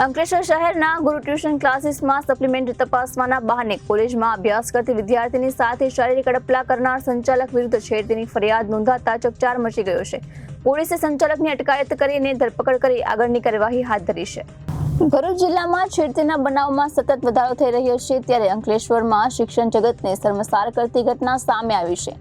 અંકલેશ્વર શહેરના ગુરુ ટ્યુશન ક્લાસીસમાં સપ્લિમેન્ટરી તપાસવાના બહાને કોલેજમાં અભ્યાસ કરતી વિદ્યાર્થીની સાથે શારીરિક અડપલા કરનાર સંચાલક વિરુદ્ધ છેડતીની ફરિયાદ નોંધાતા ચકચાર મચી ગયો છે. પોલીસે સંચાલકની અટકાયત કરીને ધરપકડ કરી આગળની કાર્યવાહી હાથ ધરી છે. ભરૂચ જિલ્લામાં છેડતીના બનાવમાં સતત વધારો થઈ રહ્યો છે, ત્યારે અંકલેશ્વરમાં શિક્ષણ જગતને શર્મસાર કરતી ઘટના સામે આવી છે.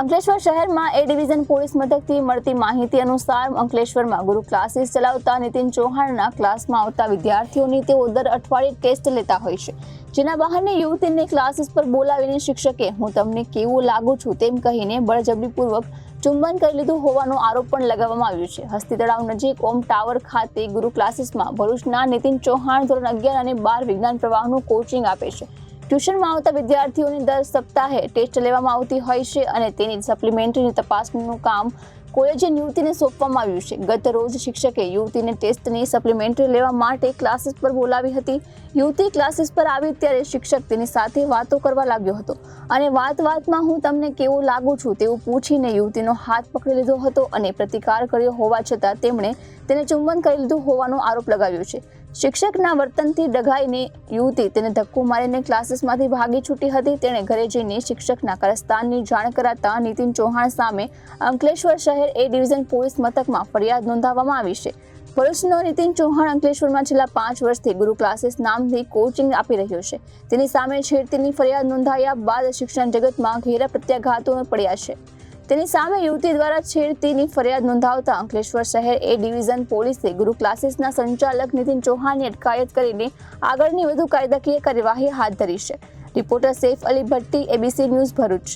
અંકલેશ્વર શહેરમાં એ ડિવિઝન પોલીસ મથકથી મળતી માહિતી અનુસાર અંકલેશ્વરમાં ગુરુ ક્લાસીસ ચલાવતા નીતિન ચૌહાણના ક્લાસમાં આવતા વિદ્યાર્થીઓની તેઓ દર અઠવાડિયે ટેસ્ટ લેતા હોય છે. જેના બહાને યુવતીને ક્લાસીસ પર બોલાવીને શિક્ષકે, હું તમને કેવું લાગુ છું? તેમ કહીને બળજબરીપૂર્વક ચુંબન કરી લીધું હોવાનો આરોપ પણ લગાવવામાં આવ્યો છે. હસ્તી તળાવ નજીક ઓમ ટાવર ખાતે ગુરુ ક્લાસીસમાં ભરૂચના નીતિન ચૌહાણ ધોરણ અગિયાર અને બાર વિજ્ઞાન પ્રવાહનું કોચિંગ આપે છે. ટ્યુશનમાં આવતા વિદ્યાર્થીઓને દર સપ્તાહે ટેસ્ટ લેવામાં આવતી હોય છે અને તેની સપ્લિમેન્ટરી તપાસનું કામ કોલેજે યુવતીને સોંપવામાં આવ્યું છે. ગત રોજ શિક્ષકે યુવતીને ટેસ્ટની સપ્લિમેન્ટરી લેવા માટે ક્લાસીસ પર બોલાવી હતી. યુવતી ક્લાસીસ પર આવી ત્યારે શિક્ષક તેની સાથે વાતો કરવા લાગ્યો હતો. અને વાત વાતમાં હું તમને કેવું લાગુ છું તેવું પૂછીને યુવતીનો હાથ પકડી લીધો હતો અને પ્રતિકાર કર્યો હોવા છતાં તેમણે તેને ચુંબન કરી લીધું હોવાનો આરોપ લગાવ્યો છે. શિક્ષકના વર્તનથી ડઘાઈને યુવતી તેને ધક્કો મારીને ક્લાસીસમાંથી ભાગી છૂટી હતી. તેણે ઘરે જઈને શિક્ષકના કરસ્તાનની જાણ કરાતા નીતિન ચૌહાણ સામે અંકલેશ્વર શહેર એ ડિવિઝન પોલીસ મથકમાં ફરિયાદ નોંધાવવામાં આવી છે. ભરૂચનો નીતિન ચૌહાણ અંકલેશ્વરમાં છેલ્લા પાંચ વર્ષથી ગુરુ ક્લાસીસ નામથી કોચિંગ આપી રહ્યો છે. તેની સામે છેડતીની ફરિયાદ નોંધાયા બાદ શિક્ષણ જગતમાં ઘેરા પ્રત્યાઘાતો પડ્યા છે. તેની સામે યુવતી દ્વારા છેડતીની ફરિયાદ નોંધાવતા અંકલેશ્વર શહેર એ ડિવિઝન પોલીસે ગુરુ ક્લાસીસના સંચાલક નીતિન ચૌહાણની અટકાયત કરીને આગળની વધુ કાયદાકીય કાર્યવાહી હાથ ધરી છે. Reporter Saif Ali Bhatti ABC news Bharuch.